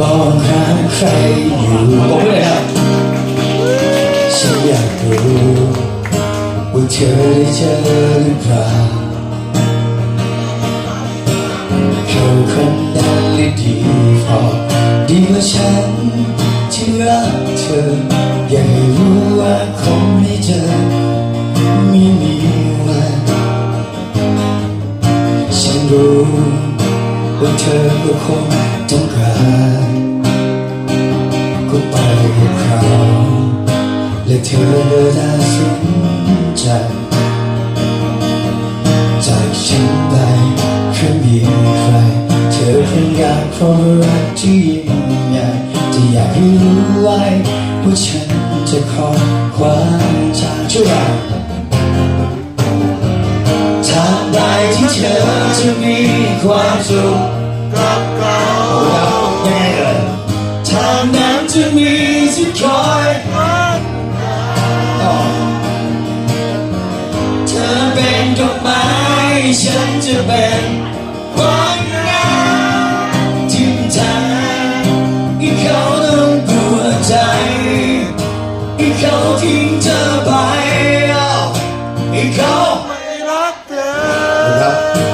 มองหาใครอยู่บอกไม่ได้ครับฉันอยากรู้ว่าเธอได้เจอหรือเปล่าเขาคนนั้นหรือดีพอดีกว่าฉันที่รักเธอ อยากให้รู้ว่าคงไม่เจอไม่มีวันฉันรู้ว่าเธอก็คงต้องการ เธอได้สิ้นใจจากฉันไปแค่มีใคร เธอคงอยากเพราะรักที่ยิ่งใหญ่จะอยากให้รู้ไว้ว่าฉันจะขอความจากช่วยทางใดที่เธอจะมีความสุขกับเขายังไงเอ่ยทางนั้นจะมีที่คอ ทิ้งเธอไปอีกเขาไม่รักเธอ